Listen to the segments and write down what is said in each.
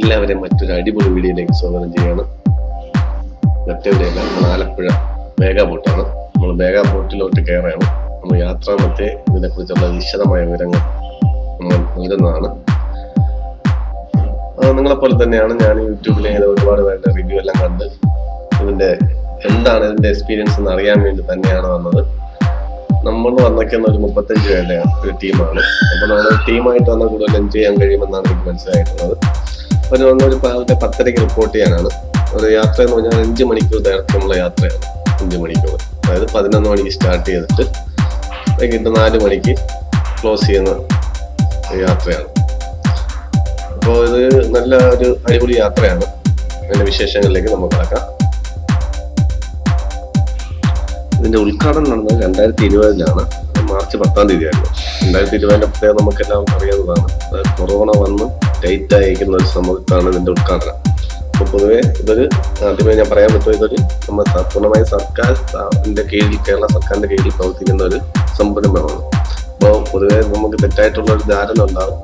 എല്ലാവരെയും മറ്റൊരു അടിപൊളി വീഡിയോയിലേക്ക് സ്വാഗതം ചെയ്യാണ് മറ്റെവിടെയല്ല നമ്മൾ ആലപ്പുഴ വേഗ ബോട്ടാണ്. നമ്മൾ വേഗ ബോട്ടിലോട്ട് കയറുകയാണ്. നമ്മൾ യാത്രാ മധ്യേ ഇതിനെക്കുറിച്ചുള്ള വിശദമായ വിവരങ്ങൾ നമ്മൾ നൽകുന്നതാണ് നിങ്ങളെപ്പോലെ തന്നെയാണ്. ഞാൻ യൂട്യൂബിൽ ഒരുപാട് പേരുടെ റിവ്യൂ എല്ലാം കണ്ട് ഇതിന്റെ എന്താണ് ഇതിന്റെ എക്സ്പീരിയൻസ് എന്ന് അറിയാൻ വേണ്ടി തന്നെയാണ് വന്നത്. നമ്മൾ വന്നേക്കുന്ന ഒരു മുപ്പത്തഞ്ച് പേരുടെ ഒരു ടീമാണ് അപ്പോൾ നമ്മൾ ടീമായിട്ട് വന്നാൽ കൂടുതൽ എൻജോയ് ചെയ്യാൻ കഴിയുമെന്നാണ് എനിക്ക് മനസ്സിലായിട്ടുള്ളത്. ഒരു ഒന്നൊരു രാവിലെ പത്തരയ്ക്ക് റിപ്പോർട്ട് ചെയ്യാനാണ്. ഒരു യാത്ര എന്ന് പറഞ്ഞാൽ അഞ്ച് മണിക്കൂർ ദൈർഘ്യമുള്ള യാത്രയാണ്. അഞ്ച് മണിക്കൂർ. അതായത് പതിനൊന്ന് മണിക്ക് സ്റ്റാർട്ട് ചെയ്തിട്ട് വൈകിട്ട് നാല് മണിക്ക് ക്ലോസ് ചെയ്യുന്ന യാത്രയാണ്. അപ്പോൾ ഇത് നല്ല ഒരു അടിപൊളി യാത്രയാണ്. അതിന്റെ വിശേഷങ്ങളിലേക്ക് നമുക്ക് കടക്കാം. ഇതിന്റെ ഉദ്ഘാടനം നടന്നത് രണ്ടായിരത്തി ഇരുപതിലാണ്. മാർച്ച് പത്താം തീയതി ആയിരുന്നു രണ്ടായിരത്തി ഇരുപതിന്റെ പ്രത്യേകം നമുക്കെല്ലാം അറിയാവുന്നതാണ്. കൊറോണ വന്ന് ടൈറ്റ് ആയിരിക്കുന്ന ഒരു സമയത്താണ് ഇതിന്റെ ഉദ്ഘാടനം. അപ്പൊ പൊതുവെ ഇതൊരു ആദ്യമേ ഞാൻ പറയാൻ പറ്റും ഇതൊരു നമ്മൾ പൂർണമായും സർക്കാർ കീഴിൽ കേരള സർക്കാരിന്റെ കീഴിൽ പ്രവർത്തിക്കുന്ന ഒരു സംരംഭമാണ്. അപ്പോൾ പൊതുവെ നമുക്ക് തെറ്റായിട്ടുള്ള ഒരു ധാരണ ഉണ്ടാകും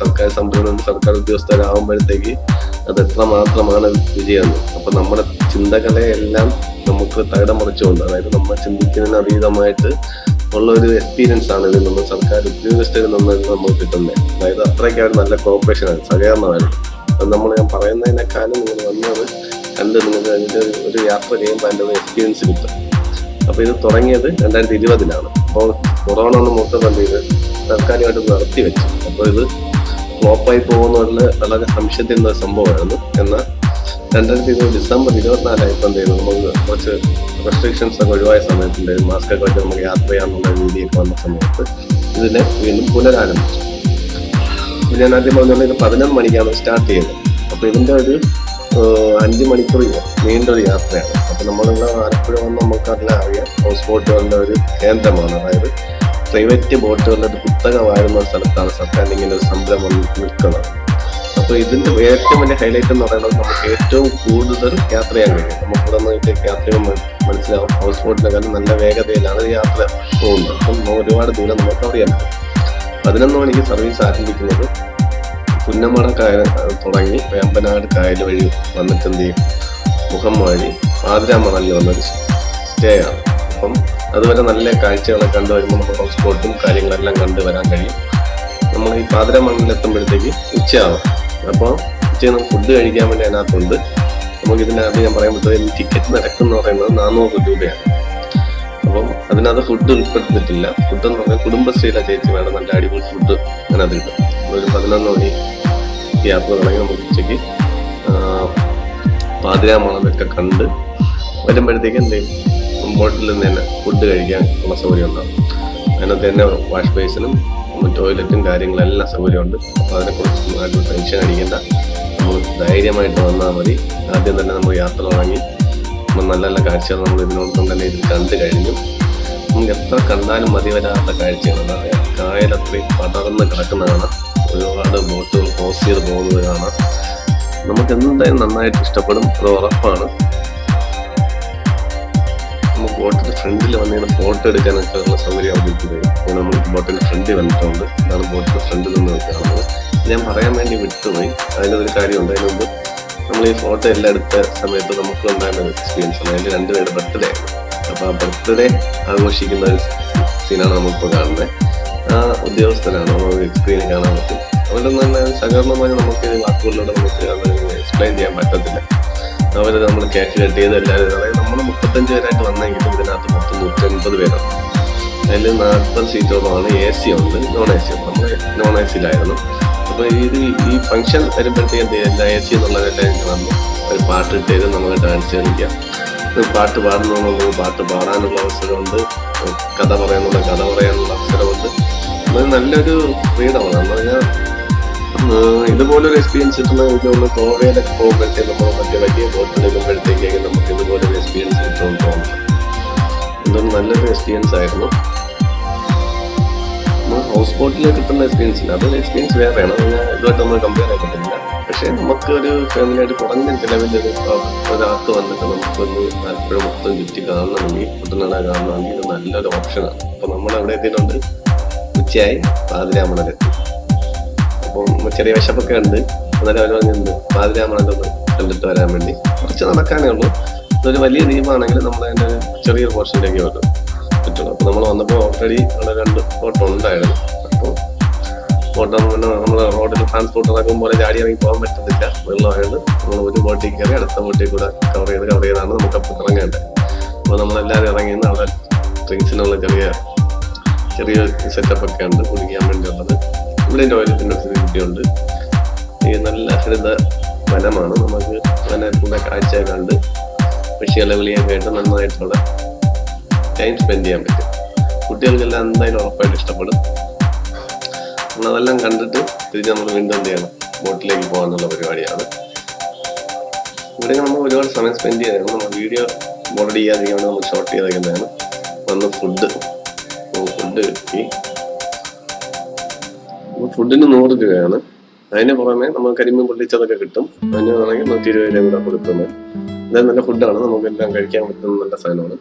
സർക്കാർ സംരംഭം സർക്കാർ ഉദ്യോഗസ്ഥരാകുമ്പോഴത്തേക്ക് അത് എത്രമാത്രമാണ് വിജയം എന്ന്. അപ്പൊ നമ്മുടെ ചിന്തകളെ എല്ലാം നമുക്ക് തകിടം മറിച്ചുകൊണ്ട് അതായത് നമ്മൾ ചിന്തിക്കുന്നതിന് അതീതമായിട്ട് ഉള്ള ഒരു എക്സ്പീരിയൻസ് ആണ് ഇതിൽ നമ്മൾ സർക്കാർ ഉദ്യോഗസ്ഥരിൽ നിന്ന് നമുക്ക് കിട്ടുന്നത് അതായത് അത്രയ്ക്ക് അവർ നല്ല കോപ്പറേഷൻ ആണ് സഹകരണമായിരുന്നു അത് നമ്മൾ ഞാൻ പറയുന്നതിനേക്കാളും നിങ്ങൾ വന്നത് കണ്ട് നിങ്ങൾക്ക് അതിന്റെ ഒരു- യാത്ര ചെയ്യുമ്പോൾ അതിന്റെ ഒരു എക്സ്പീരിയൻസ് കിട്ടും. അപ്പോൾ ഇത് തുടങ്ങിയത് രണ്ടായിരത്തി ഇരുപതിലാണ്. അപ്പോൾ കൊറോണ ഒന്ന് മൊത്തം എന്ത് ഇത് സർക്കാരുമായിട്ട് നിർത്തി വെച്ചു അപ്പോൾ ഇത് ഫ്ലോപ്പായി പോകുന്നതിൽ വളരെ സംശയത്തിരുന്ന സംഭവമായിരുന്നു. എന്നാൽ രണ്ടായിരത്തി ഇരുപത് ഡിസംബർ ഇരുപത്തിനാലായപ്പോൾ എന്ത് ചെയ്തു നമുക്ക് കുറച്ച് റെസ്ട്രിക്ഷൻസ് ഒക്കെ ഒഴിവായ സമയത്തിന്റെ മാസ്ക് ഒക്കെ വെച്ച് നമുക്ക് യാത്ര ചെയ്യാമെന്നുള്ള രീതിയൊക്കെ വന്ന സമയത്ത് ഇതിനെ വീണ്ടും പുനരാരംഭിച്ചു. ഞാൻ ആദ്യം പറഞ്ഞത് ഇത് പതിനൊന്ന് മണിക്കാണ് സ്റ്റാർട്ട് ചെയ്തത്. അപ്പോൾ ഇതിന്റെ ഒരു അഞ്ച് മണിക്കൂർ നീണ്ടൊരു യാത്രയാണ്. അപ്പോൾ നമ്മളിവിടെ ആലപ്പുഴ വന്ന് നമുക്കെല്ലാം അറിയാം. ഹൗസ് ബോട്ടുകളുടെ ഒരു കേന്ദ്രമാണ്. അതായത് പ്രൈവറ്റ് ബോട്ടുകളുടെ ഒരു കുത്തകമായിരുന്ന വാഴുന്ന സ്ഥലത്താണ് സർക്കാർ ഇങ്ങനെ ഒരു സംരംഭം നിൽക്കുന്നത്. അപ്പൊ ഇതിന്റെ ഏറ്റവും വലിയ ഹൈലൈറ്റ് എന്ന് പറയുന്നത് നമുക്ക് ഏറ്റവും കൂടുതൽ യാത്ര ചെയ്യാൻ കഴിയും. നമുക്ക് ഇവിടെ നിന്നിട്ട് യാത്ര മനസ്സിലാവും ഹൗസ് ബോട്ടിനെക്കാളും നല്ല വേഗതയിലാണ് യാത്ര പോകുന്നത്. അപ്പം ഒരുപാട് ദൂരം നമുക്ക് അറിയാൻ പറ്റും. പതിനൊന്ന് മണിക്ക് സർവീസ് ആരംഭിക്കുന്നത് പുന്നമട കായൽ തുടങ്ങി വേമ്പനാട് കായൽ വഴി വന്നിട്ട് എന്ത് ചെയ്യും? മുഖം വഴി പാതിരാമണലിൽ വന്നൊരു സ്റ്റേ ആണ്. അപ്പം അതുവരെ നല്ല കാഴ്ചകളൊക്കെ കണ്ടു വരുമ്പോൾ നമുക്ക് ഹൗസ് ബോട്ടും കാര്യങ്ങളെല്ലാം കണ്ടു വരാൻ കഴിയും. നമ്മൾ ഈ പാതിരാമണലിൽ എത്തുമ്പോഴത്തേക്ക് ഉച്ചയാവും. അപ്പോൾ ഉച്ചയിൽ നമുക്ക് ഫുഡ് കഴിക്കാൻ വേണ്ടി അതിനകത്തുണ്ട്. നമുക്ക് ഇതിനകത്ത് ഞാൻ പറയാൻ പറ്റുന്നത് ടിക്കറ്റ് നിരക്കെന്ന് പറയുന്നത് നാനൂറ് രൂപയാണ്. അപ്പം അതിനകത്ത് ഫുഡ് ഉൾപ്പെടുത്തിയിട്ടില്ല. ഫുഡ് എന്ന് പറഞ്ഞാൽ കുടുംബശ്രീയിലെ ചേച്ചി വേണം. നല്ല അടിപൊളി ഫുഡ് അതിനകത്ത് കിട്ടും. ഒരു പതിനൊന്ന് മണി യാത്ര തുടങ്ങി നമുക്ക് ഉച്ചയ്ക്ക് പാതിരാമണലൊക്കെ കണ്ട് വരുമ്പോഴത്തേക്ക് എന്ത് ചെയ്യും? ബോട്ടിൽ നിന്ന് തന്നെ ഫുഡ് കഴിക്കാൻ ഉള്ള സൗകര്യം ഉണ്ടാകും അതിനകത്ത് തന്നെ വാഷ് ബേസിനും ടോയ്ലറ്റും കാര്യങ്ങളെല്ലാം സൗകര്യമുണ്ട് അപ്പോൾ അതിനെക്കുറിച്ച് ആരും ടെൻഷൻ അടിക്കേണ്ട. നമ്മൾ ധൈര്യമായിട്ട് വന്നാൽ മതി. ആദ്യം തന്നെ നമ്മൾ യാത്ര തുടങ്ങി. നമ്മൾ നല്ല നല്ല കാഴ്ചകൾ നമ്മൾ ഇതിനോടൊപ്പം തന്നെ ഇതിൽ കണ്ടു കഴിഞ്ഞു. നമുക്ക് എത്ര കണ്ടാലും മതി വരാത്ത കാഴ്ചകളാണ്. കായലത്രയും പടർന്ന് കിടക്കുന്ന കാണാം ഒരുപാട് ബോട്ടുകൾ ക്രോസ് ചെയ്ത് പോകുന്നത് കാണാം. നമുക്ക് എന്തായാലും നന്നായിട്ട് ഇഷ്ടപ്പെടും. അത് ഉറപ്പാണ്. ബോട്ടിന്റെ ഫ്രണ്ടിൽ വന്നിങ്ങനെ ഫോട്ടോ എടുക്കാനൊക്കെ ഉള്ള സൗകര്യം ഇരിക്കുന്നത് അങ്ങനെ നമ്മൾ ബോട്ടിൽ ഫ്രണ്ടിൽ വന്നിട്ടുണ്ട്. ഇതാണ് ബോട്ടിൽ ഫ്രണ്ടിൽ നിന്ന് കാണുന്നത് ഞാൻ പറയാൻ വേണ്ടി വിട്ടുപോയി. അതിന്റെ ഒരു കാര്യമുണ്ട്. അതിന് മുമ്പ് നമ്മൾ ഈ ഫോട്ടോ എല്ലാം എടുത്ത സമയത്ത് നമുക്ക് ഉണ്ടായിരുന്ന എക്സ്പീരിയൻസ് ആണ്. അതിൽ രണ്ടുപേരുടെ ബർത്ത്ഡേ ആണ് അപ്പോൾ ആ ബർത്ത്ഡേ ആഘോഷിക്കുന്ന ഒരു സീനാണ് നമ്മളിപ്പോൾ കാണുന്നത്. ആ ഉദ്യോഗസ്ഥനാണ് നമുക്ക് സ്ക്രീനിൽ കാണാൻ പറ്റും. അതുകൊണ്ട് തന്നെ സഹകരണമായി നമുക്ക് വാക്കുകളിലൂടെ നമുക്ക് അത് എക്സ്പ്ലെയിൻ ചെയ്യാൻ പറ്റത്തില്ല. അവരെ നമ്മൾ കേക്ക് കട്ട് ചെയ്ത് എല്ലാവരും അതായത് നമ്മൾ മുപ്പത്തഞ്ച് പേരായിട്ട് വന്നെങ്കിലും ഇതിനകത്ത് മൊത്തം നൂറ്റി അൻപത് പേരാണ് അതിൽ നാൽപ്പത് സീറ്റോളമാണ് എ സി ഉണ്ട് നോൺ എ സി ഉണ്ട് നമ്മൾ നോൺ എ സിയിലായിരുന്നു അപ്പോൾ ഇത് ഈ ഫംഗ്ഷൻ വരുമ്പോഴത്തേക്കും ചെയ്യാം? എ സി എന്നുള്ളതെല്ലാം എനിക്ക് വന്നു. ഒരു പാട്ട് ഇട്ടേത് നമുക്ക് ഡാൻസ് കളിക്കാം. പാട്ട് പാടുന്നുള്ള പാട്ട് പാടാനുള്ള അവസരമുണ്ട്. കഥ പറയാനുള്ള കഥ പറയാനുള്ള അവസരമുണ്ട്. നല്ലൊരു ഫ്രീഡമാണ് നമ്മൾ ഇതുപോലൊരു എക്സ്പീരിയൻസ് കിട്ടുന്ന തോന്നുന്നു ഗോവയിലൊക്കെ പോകുമ്പോഴത്തേക്ക് നമ്മൾ മറ്റേ വലിയ ബോട്ടിലെടുക്കുമ്പോഴത്തേക്ക് നമുക്ക് ഇതുപോലൊരു എക്സ്പീരിയൻസ് കിട്ടുമെന്ന് തോന്നുന്നു. എന്തൊരു നല്ലൊരു എക്സ്പീരിയൻസ് ആയിരുന്നു. ഹൗസ് ബോട്ടിൽ കിട്ടുന്ന എക്സ്പീരിയൻസ് ഇല്ല. അതൊരു എക്സ്പീരിയൻസ് വേറെയാണ്. ഇതുമായിട്ട് നമ്മൾ കമ്പയർ ആക്കത്തില്ല പക്ഷേ നമുക്ക് ഒരു ഫാമിലിയായിട്ട് കുറഞ്ഞ ചിലവിൽ ഒരു ഒരാൾക്ക് വന്നിട്ട് നമുക്കൊന്ന് താല്പര്യം മൊത്തം ചുറ്റി കാണണമെങ്കിൽ കുട്ടനാട കാണണമെങ്കിൽ ഇത് നല്ലൊരു ഓപ്ഷനാണ് അപ്പോൾ നമ്മൾ എവിടെ എത്തിയിട്ടുണ്ട്. ഉച്ചയായി. പാതിരാമണലെത്തി അപ്പം ചെറിയ വിശപ്പൊക്കെ ഉണ്ട് അന്നേരം അവർ പറഞ്ഞിട്ടുണ്ട് പാതിരാമണല്ലോ കണ്ടിട്ട് വരാൻ വേണ്ടി കുറച്ച് നടക്കാനേ ഉള്ളൂ. ഇതൊരു വലിയ ദ്വീപാണെങ്കിൽ നമ്മൾ അതിന്റെ ഒരു ചെറിയൊരു പോർഷനിലേക്ക് വരും. പറ്റുള്ളൂ. അപ്പോൾ നമ്മൾ വന്നപ്പോൾ ഓൾറെഡി അവിടെ രണ്ട് ഓട്ടോ ഉണ്ടായിരുന്നു. അപ്പോൾ ഓട്ടോ പിന്നെ നമ്മൾ റോഡിൽ ട്രാൻസ്പോർട്ട് നടക്കുമ്പോൾ പോലെ ചാടി ഇറങ്ങി പോകാൻ പറ്റത്തില്ല. വെള്ളമായത് നമ്മൾ ഒരു ബോട്ടിൽ കയറി അടുത്ത ബോട്ടിൽ കൂടെ കവർ ചെയ്ത് കവർ ചെയ്താണ് നമുക്ക് അപ്പോൾ ഇറങ്ങേണ്ടത്. അപ്പോൾ നമ്മളെല്ലാവരും ഇറങ്ങി അവിടെ ഡ്രിങ്ക്സിനുള്ള ചെറിയ ചെറിയ സെറ്റപ്പ് ഒക്കെ ഉണ്ട് കുടിക്കാൻ വേണ്ടി വേണ്ടിയുള്ളത്. ഇവിടെ ടോയ്ലറ്റിന്റെ ഫെസിലിറ്റി ഉണ്ട് ഈ നല്ല ഹരിത വനമാണ്. നമുക്ക് വനത്തിന്റെ കാഴ്ച കണ്ട് കൃഷികളെ വിളിയൊക്കെ ആയിട്ട് നന്നായിട്ടുള്ള ടൈം സ്പെൻഡ് ചെയ്യാൻ പറ്റും. കുട്ടികൾക്കെല്ലാം എന്തായാലും ഉറപ്പായിട്ട് ഇഷ്ടപ്പെടും. നമ്മളതെല്ലാം കണ്ടിട്ട് തിരിച്ച് നമ്മൾ വീണ്ടും എന്ത് ചെയ്യണം? ബോട്ടിലേക്ക് പോകാനുള്ള പരിപാടിയാണ്. ഇവിടെ നമ്മൾ ഒരുപാട് സമയം സ്പെൻഡ് ചെയ്തായിരുന്നു നമ്മൾ വീഡിയോ ബോർഡ് ചെയ്യാതിരിക്കാൻ വേണ്ടി നമ്മൾ ഷോർട്ട് ചെയ്തേക്കുന്നതാണ്. വന്ന് ഫുഡ് ഫുഡ് കിട്ടി. ഫുഡിന് നൂറ് രൂപയാണ്. അതിന് പുറമെ നമ്മൾ കരിമീൻ പൊള്ളിച്ചതൊക്കെ കിട്ടും. അതിന് വേണമെങ്കിൽ നൂറ്റി ഇരുപത് രൂപ കൂടെ കൊടുക്കുന്നത് ഇത് നല്ല ഫുഡാണ് നമുക്ക് എല്ലാം കഴിക്കാൻ പറ്റുന്ന നല്ല സാധനമാണ്.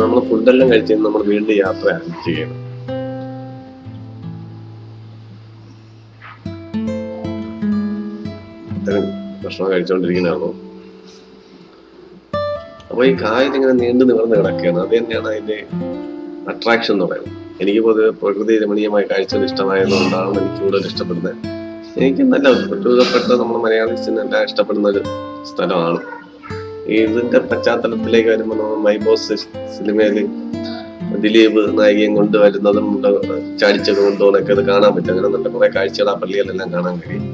നമ്മൾ ഫുഡെല്ലാം കഴിച്ച് നമ്മൾ വീണ്ടും യാത്ര ഇത്തരം ഭക്ഷണം കഴിച്ചുകൊണ്ടിരിക്കുന്നതാണോ അപ്പൊ ഈ കായലിങ്ങനെ നീണ്ടു നിവർന്ന് കിടക്കുകയാണ്. അത് തന്നെയാണ് അതിന്റെ അട്രാക്ഷൻ എന്ന് പറയുന്നത്. എനിക്ക് പൊതുവെ പ്രകൃതി രമണീയമായ കാഴ്ചകൾ ഇഷ്ടമായതുകൊണ്ടാണ് എനിക്ക് കൂടുതൽ ഇഷ്ടപ്പെടുന്നത്. എനിക്ക് നല്ല ഒരുവിധപ്പെട്ട നമ്മുടെ മലയാളി സിനിമ ഇഷ്ടപ്പെടുന്ന ഒരു സ്ഥലമാണ്. ഇതിന്റെ പശ്ചാത്തലത്തിലേക്ക് വരുമ്പോൾ നമ്മൾ മൈബോസ് സിനിമയിൽ ദിലീപ് നായികയും കൊണ്ടുവരുന്നതും ചാടിച്ചത് കൊണ്ടുപോകുന്നൊക്കെ അത് കാണാൻ പറ്റും. അങ്ങനെ നല്ല കുറെ കാഴ്ചകൾ ആ പള്ളികളിലെല്ലാം കാണാൻ കഴിയും.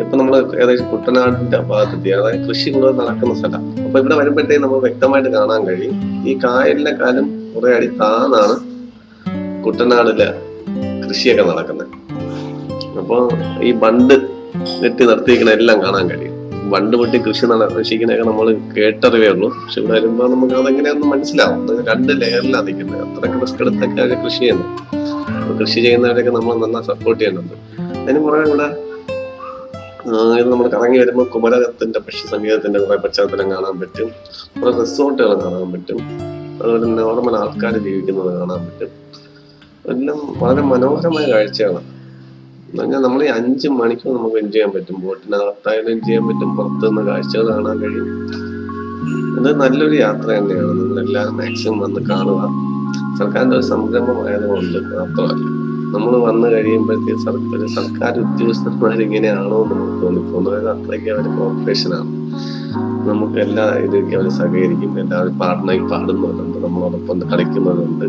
ഇപ്പൊ നമ്മൾ ഏകദേശം കുട്ടനാടിന്റെ ഭാഗത്തെത്തി അതായത് കൃഷി കൂടുതൽ നടക്കുന്ന സ്ഥലം. അപ്പൊ ഇവിടെ വരുമ്പോഴത്തേക്ക് നമുക്ക് വ്യക്തമായിട്ട് കാണാൻ കഴിയും. ഈ കായലിനെക്കാളും കുറെ അടി താന്നാണ് കുട്ടനാടിലെ കൃഷിയൊക്കെ നടക്കുന്നത് അപ്പൊ ഈ ബണ്ട് നെറ്റി നിർത്തിയിരിക്കുന്ന എല്ലാം കാണാൻ കഴിയും. ബണ്ട് പൊട്ടി കൃഷി നട കൃഷിക്കുന്നതൊക്കെ നമ്മൾ കേട്ടറിവേ ഉള്ളൂ. പക്ഷെ ഇവിടെ വരുമ്പോൾ നമുക്ക് അതെങ്ങനെയാണെന്ന് മനസ്സിലാവും. രണ്ട് ലെയറിലാണ് നിൽക്കുന്നത് അത്രയ്ക്ക് റിസ്ക് എടുത്തൊക്കെ അവർ കൃഷി ചെയ്യുന്നത് അപ്പൊ കൃഷി ചെയ്യുന്നവരെയൊക്കെ നമ്മൾ നന്നായി സപ്പോർട്ട് ചെയ്യുന്നുണ്ട്. അതിന് പുറമെ ഇവിടെ ഇത് നമ്മൾ കറങ്ങി വരുമ്പോൾ കുമരകത്തിന്റെ പക്ഷി സംഗീതത്തിന്റെ കുറെ പശ്ചാത്തലം കാണാൻ പറ്റും. കുറെ റിസോർട്ടുകൾ കാണാൻ പറ്റും. അതുപോലെ നോർമൽ ആൾക്കാർ ജീവിക്കുന്നത് കാണാൻ പറ്റും. എല്ലാം വളരെ മനോഹരമായ കാഴ്ചയാണ്. പറഞ്ഞാൽ നമ്മൾ ഈ അഞ്ച് മണിക്കൂർ നമുക്ക് എൻജോയ് ചെയ്യാൻ പറ്റും. ബോട്ടിനകത്തായാലും എൻജോയ് ചെയ്യാൻ പറ്റും. പുറത്തു നിന്ന് കാഴ്ചകൾ കാണാൻ കഴിയും. അത് നല്ലൊരു യാത്ര തന്നെയാണ്. നിങ്ങൾ എല്ലാവരും മാക്സിമം വന്ന് കാണുക. സർക്കാരിന്റെ ഒരു സംരംഭമായതുകൊണ്ട് മാത്രമല്ല നമ്മൾ വന്നു കഴിയുമ്പോഴത്തേക്ക് സർ- ഒരു സർക്കാർ ഉദ്യോഗസ്ഥന്മാർ ഇങ്ങനെയാണോ എന്ന് നമുക്ക് തോന്നിപ്പോകുന്നത് അത്രയ്ക്ക് അവർ കോർപ്പറേഷനാണ് നമുക്ക് എല്ലാ ഇതിലേക്ക് അവർ സഹകരിക്കും എല്ലാവരും പാടണമെങ്കിൽ പാടുന്നവരുണ്ട് നമ്മളോടൊപ്പം കളിക്കുന്നവരുണ്ട്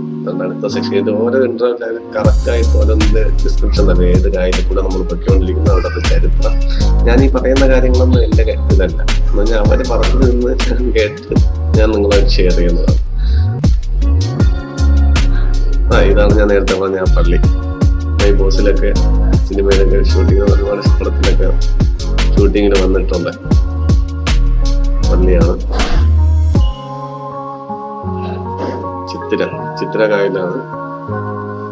അടുത്ത സെക്ഷനിൽ ഓരോ ഇന്റർവ്യൂവിലും കറക്റ്റായിട്ട് ഓരോന്നിന്റെ ഡിസ്ക്രിപ്ഷൻ തന്നെ ഏത് കാര്യം കൂടെ നമ്മൾ പൊയ്ക്കൊണ്ടിരിക്കുന്ന അവിടെ ചരിത്രം. ഞാൻ ഈ പറയുന്ന കാര്യങ്ങളൊന്നും എന്റെ ഇതല്ല എന്ന് പറഞ്ഞാൽ അവർ പറഞ്ഞു നിന്ന് കേട്ട് ഞാൻ നിങ്ങളെ ഷെയർ ചെയ്യുന്നതാണ്. ആ ഇതാണ് ഞാൻ നേരത്തെ പറഞ്ഞ ഞാൻ പള്ളി. മൈ ബോസിലൊക്കെ സിനിമയിലൊക്കെ ഷൂട്ടിങ്ങിന് ഒരുപാട് പടത്തിലൊക്കെ ഷൂട്ടിങ്ങിന് വന്നിട്ടുണ്ട്. പള്ളിയാണ് ചിത്തിര ചിത്തിര കായലാണ്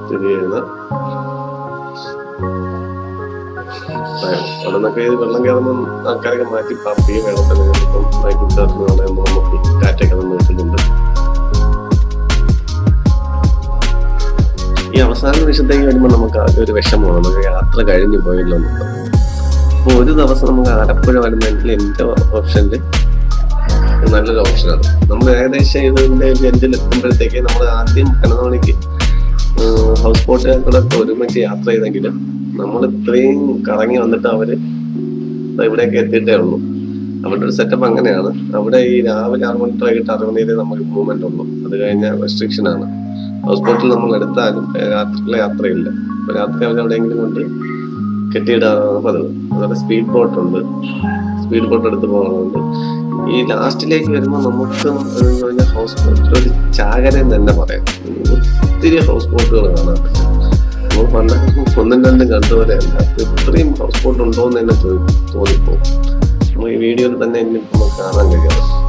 സ്ഥിതി ചെയ്യുന്ന അവിടെന്നൊക്കെ ഇത് വെള്ളം കയറുന്ന ആൾക്കാരൊക്കെ മാറ്റി പാപ്പി വെള്ളത്തിൽ ഇപ്പം പറയുമ്പോൾ നമുക്ക് കാറ്റൊക്കെ നമ്മൾ ഈ അവസാന നിമിഷത്തേക്ക് വരുമ്പോൾ നമുക്ക് ആകെ ഒരു വിഷമമാണ്. നമുക്ക് യാത്ര കഴിഞ്ഞു പോയല്ലോ എന്നുള്ളത് അപ്പൊ ഒരു ദിവസം നമുക്ക് ആലപ്പുഴ വരുന്നെങ്കിൽ എന്റെ ഓപ്ഷനിൽ നല്ലൊരു ഓപ്ഷനാണ് നമ്മൾ ഏകദേശം ഇതിന്റെ എൻഡിൽ എത്തുമ്പോഴത്തേക്ക് നമ്മൾ ആദ്യം കനമണിക്ക് മണിക്ക് ഹൗസ് ബോട്ടുകാർക്കൂടെ ഒരുമിച്ച് യാത്ര ചെയ്തെങ്കിലും നമ്മൾ ഇത്രയും കറങ്ങി വന്നിട്ട് അവർ ഇവിടേക്ക് എത്തിയിട്ടേ ഉള്ളൂ. അവരുടെ ഒരു സെറ്റപ്പ് അങ്ങനെയാണ്. അവിടെ ഈ രാവിലെ ആറ് മണി വൈകിട്ട് ആറ് മണി വരെ നമുക്ക് മൂവ്മെന്റ് ഉള്ളൂ. അത് കഴിഞ്ഞാൽ റെസ്ട്രിക്ഷൻ ആണ്. ഹൗസ് ബോട്ടിൽ നമ്മൾ എടുത്താലും രാത്രിയിലെ യാത്രയില്ല. അപ്പൊ രാത്രി അവർ എവിടെയെങ്കിലും കൊണ്ട് കെട്ടിയിടാറാണ് പതിവ്. അതുപോലെ സ്പീഡ് ബോട്ട് ഉണ്ട്. സ്പീഡ് ബോട്ട് എടുത്ത് പോകാറുണ്ട്. ഈ ലാസ്റ്റിലേക്ക് വരുമ്പോൾ നമുക്ക് ഹൗസ് ബോട്ടിൽ ഒരു ചാകരം തന്നെ പറയാം. ഒത്തിരി ഹൗസ് ബോട്ടുകൾ കാണാൻ പറ്റും. നമ്മൾ പണ്ടൊക്കെ ഒന്നും രണ്ടും അപ്പൊ ഇത്രയും ഹൗസ് ബോട്ട് ഉണ്ടോ എന്ന് തന്നെ ചോദിക്കും തോന്നിപ്പോ ഈ വീഡിയോയിൽ തന്നെ ഇനി നമുക്ക് കാണാൻ കഴിയാം.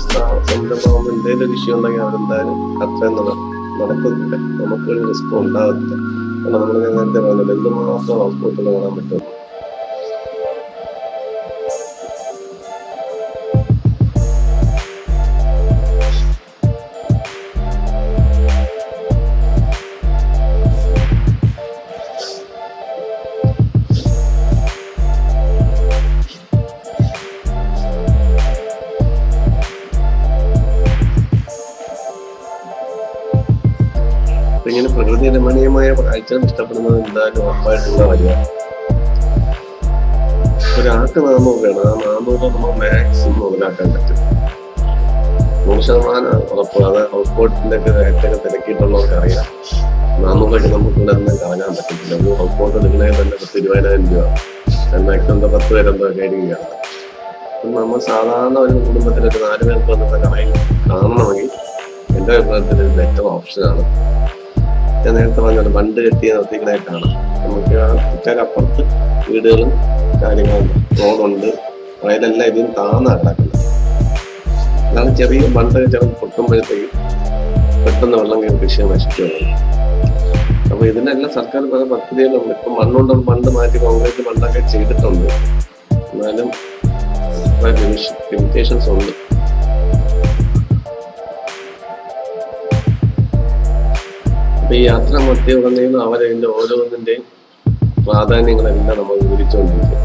സർക്കാർ സംരംഭം എന്തെങ്കിലും ഒരു ഇഷ്യൂ ഉണ്ടെങ്കിൽ അവരെന്തായാലും അത്രയും നട നടത്തുന്നില്ല നമുക്കൊരു റിസ്ക് ഉണ്ടാകത്തില്ല നമ്മൾ ഞാൻ നേരത്തെ പറഞ്ഞത്. എന്തുമാത്രം ഹോസ്പിറ്റലിൽ കാണാൻ പറ്റും? കാഴ്ചകൾ ഇഷ്ടപ്പെടുന്നത് എന്തായാലും ഉറപ്പായിട്ടുള്ള വരിക ഒരാൾക്ക് നാനൂറ് വേണം ആ നാനൂറ് നമ്മൾ മാക്സിമം മുതലാക്കാൻ പറ്റും. നൂറ് ശതമാനം ഉറപ്പ് അത് ഹൗസ് ബോട്ടിന്റെ ഒക്കെ റേറ്റൊക്കെ തിരക്കിയിട്ടുള്ളവർക്ക് അറിയാം. നാനൂറൊക്കെ നമുക്ക് ഇവിടെ നിന്ന് കാണാൻ പറ്റത്തില്ല. ഒരു ഹൗസ് ബോട്ട് എടുക്കണമെങ്കിൽ തന്നെ പത്ത് ഇരുപതിനായിരം രൂപ. മാക്സിമം പത്ത് പേരെന്തോ അപ്പം നമ്മൾ സാധാരണ ഒരു കുടുംബത്തിൽ ഒരു നാല് പേർക്ക് വന്നിട്ട് കാണണമെങ്കിൽ എന്റെ അഭിപ്രായത്തിൽ ഒരു ബെറ്റർ ഓപ്ഷനാണ് ഞാൻ നേരത്തെ പറഞ്ഞത് ബണ്ട് കെട്ടി നിർത്തിക്കണേക്കാണ് കാണാം. നമുക്ക് ആ കുറ്റക്കപ്പുറത്ത് വീടുകളും കാര്യങ്ങളും റോഡുണ്ട്. അതിലെല്ലാം ഇതിന് താന്നാ കിടക്കുന്നത് അതാണ് ചെറിയ ബണ്ട് ചെറുത് പൊട്ടുമ്പോഴത്തേക്ക് പെട്ടെന്ന് വെള്ളം കയറി കൃഷി നശിക്കുകയാണ് അപ്പൊ ഇതിനെല്ലാം സർക്കാർ പല പദ്ധതികളുണ്ട്. ഇപ്പൊ മണ്ണുണ്ട് മണ്ണ് മാറ്റി കോൺക്രീറ്റ് മണ്ണൊക്കെ ചെയ്തിട്ടുണ്ട്. എന്നാലും ലിമിറ്റേഷൻസ് ഉണ്ട്. അപ്പൊ ഈ യാത്ര മധ്യ ഉടനീളം അവരതിന്റെ ഓരോന്നിന്റെയും പ്രാധാന്യങ്ങളെല്ലാം നമ്മൾ വിവരിച്ചുകൊണ്ടിരിക്കും.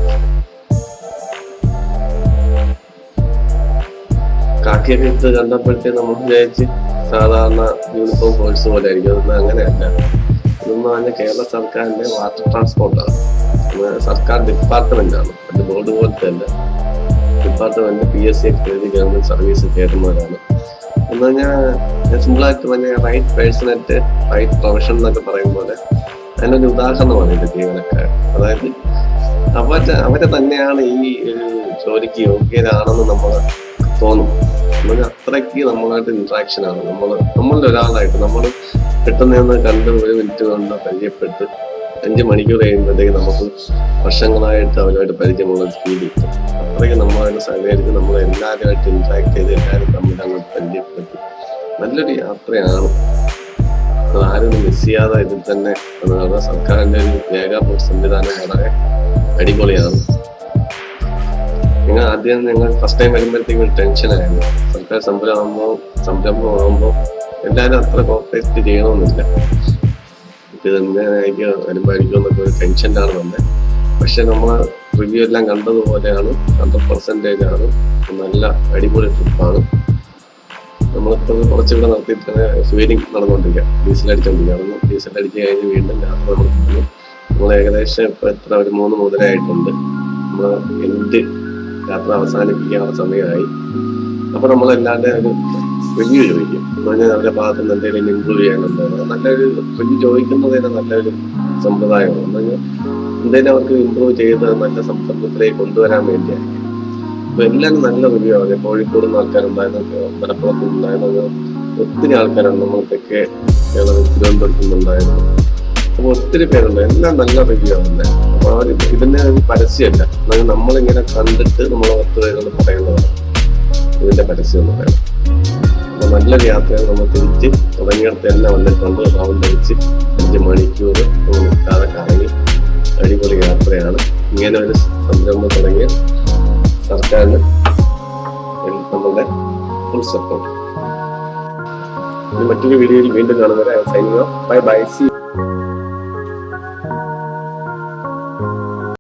കാക്കിയൊക്കെ കണ്ടപ്പോഴത്തെ നമ്മൾ വിചാരിച്ച് സാധാരണ യൂണിഫോം കോഴ്സ് പോലെ ആയിരിക്കും. അതൊന്നും അങ്ങനെയല്ല. ഇതെന്ന് പറഞ്ഞാൽ കേരള സർക്കാരിന്റെ വാട്ടർ ട്രാൻസ്പോർട്ടാണ് സർക്കാർ ഡിപ്പാർട്ട്മെന്റ് ആണ്. അത് ബോർഡ് പോലത്തെ അല്ല. Department P S C government service കയറുന്നവരാണ് എന്ന് പറഞ്ഞാൽ സിമ്പിളായിട്ട് പറഞ്ഞ റൈറ്റ് പേഴ്സണായിട്ട് റൈറ്റ് പ്രൊഫഷൻ എന്നൊക്കെ പറയും പോലെ അതിനൊരു ഉദാഹരണമാണ് ഇത് ജീവനക്കാർ. അതായത് അവരെ അവരെ തന്നെയാണ് ഈ ജോലിക്ക് യോഗ്യരാണെന്ന് നമ്മൾ തോന്നും. നമ്മൾ അത്രയ്ക്ക് നമ്മളായിട്ട് ഇൻട്രാക്ഷൻ ആണ്. നമ്മൾ നമ്മളുടെ ഒരാളായിട്ട് നമ്മൾ പെട്ടെന്ന് ഒന്ന് കണ്ട് ഒരു മിനിറ്റ് കൊണ്ട് പരിചയപ്പെട്ട് അഞ്ച് മണിക്കൂർ കഴിയുമ്പോഴത്തേക്ക് നമുക്ക് വർഷങ്ങളായിട്ട് അവരുമായിട്ട് പരിചയമുള്ള ഫീൽ കിട്ടും. അത്രയ്ക്ക് നമ്മളായിട്ട് സഹകരിച്ച് നമ്മൾ എല്ലാവരുമായിട്ട് ഇൻട്രാക്ട് ചെയ്ത് എല്ലാവരും തമ്മിൽ അങ്ങോട്ട് പരിചയപ്പെട്ടു നല്ലൊരു യാത്രയാണ്. അത് ആരും മിസ് ചെയ്യാതെ ഇതിൽ തന്നെ നമ്മുടെ സർക്കാരിന്റെ ഒരു രേഖാ സംവിധാനം വളരെ അടിപൊളിയാണ്. നിങ്ങൾ ആദ്യം നിങ്ങൾ ഫസ്റ്റ് ടൈം വരുമ്പോഴത്തേക്കും ഒരു ടെൻഷനായിരുന്നു സർക്കാർ സംരംഭമാകുമ്പോൾ സംരംഭമാകുമ്പോൾ എല്ലാവരും അത്ര കോപ്പറേറ്റ് ചെയ്യണമെന്നില്ല ഇത് എന്തായിരിക്കും വരുമ്പോഴായിരിക്കും എന്നൊക്കെ ഒരു ടെൻഷനാണ് വന്നത് പക്ഷെ നമ്മൾ റിവ്യൂ എല്ലാം കണ്ടതുപോലെയാണ് ഹൺഡ്രഡ് പെർസെന്റേജ് ആണ്. നല്ല അടിപൊളി ട്രിപ്പാണ് നമ്മളിപ്പോൾ കുറച്ചുകൂടെ നടത്തിയിട്ട് ഫീലിംഗ് നടന്നുകൊണ്ടിരിക്കുക. ഡീസൽ അടിച്ചുകൊണ്ടിരിക്കുക ഡീസൽ അടിച്ച് കഴിഞ്ഞ് വീണ്ടും യാത്ര നമ്മൾ നമ്മൾ ഏകദേശം ഇപ്പോൾ എത്ര ഒരു മൂന്ന് മുതലായിട്ടുണ്ട്. നമ്മൾ എൻഡ് യാത്ര അവസാനിപ്പിക്കാനുള്ള സമയമായി. അപ്പോൾ നമ്മൾ എല്ലാവരുടെ ഒരു റിവ്യൂ ചോദിക്കും എന്ന് പറഞ്ഞാൽ അവരുടെ ഭാഗത്ത് നിന്ന് എന്തെങ്കിലും ഇമ്പ്രൂവ് ചെയ്യാനുണ്ടോ? നല്ലൊരു റിവ്യൂ ചോദിക്കുന്നത് തന്നെ നല്ലൊരു സമ്പ്രദായമാണ്. എന്ന് എന്തെങ്കിലും അവർക്ക് ഇമ്പ്രൂവ് ചെയ്ത് നല്ല സംസ്കൃതത്തിലേക്ക് കൊണ്ടുവരാൻ വേണ്ടിയാണ്. എല്ലാവരും നല്ല റിവ്യൂ ആണ് കോഴിക്കോട് നിന്ന് ആൾക്കാരുണ്ടായിരുന്നു മലപ്പുറത്ത് ഉണ്ടായിരുന്നു ഒത്തിരി ആൾക്കാരുണ്ട് നമ്മൾ തെക്കേ കേരളം തിരുവനന്തപുരത്ത് നിന്നുണ്ടായിരുന്നു അപ്പൊ ഒത്തിരി പേരുണ്ട്. എല്ലാം നല്ല റിവ്യൂ അപ്പൊ അവർ ഇതിന്റെ ഒരു പരസ്യമല്ല. നമ്മളിങ്ങനെ കണ്ടിട്ട് നമ്മൾ പത്ത് പേരോട് പറയുന്നതാണ് ഇതിന്റെ പരസ്യം എന്ന് പറയുന്നത്. അപ്പൊ നല്ലൊരു യാത്രയാണ് നമ്മൾ തിരിച്ച് തുടങ്ങിയിടത്ത് തന്നെ വന്നിട്ടുണ്ട്. റൗണ്ട് അടിച്ച് അഞ്ച് മണിക്കൂർ നിൽക്കാതെ കറങ്ങി അടിപൊളി യാത്രയാണ്. ഇങ്ങനെ ഒരു സംരംഭം തുടങ്ങിയ സർക്കാരിന് നമ്മളുടെ ഫുൾ സപ്പോർട്ട് മറ്റൊരു വീഡിയോയിൽ വീണ്ടും കാണുന്നവരെ സൈനിക ബൈ ബൈ സി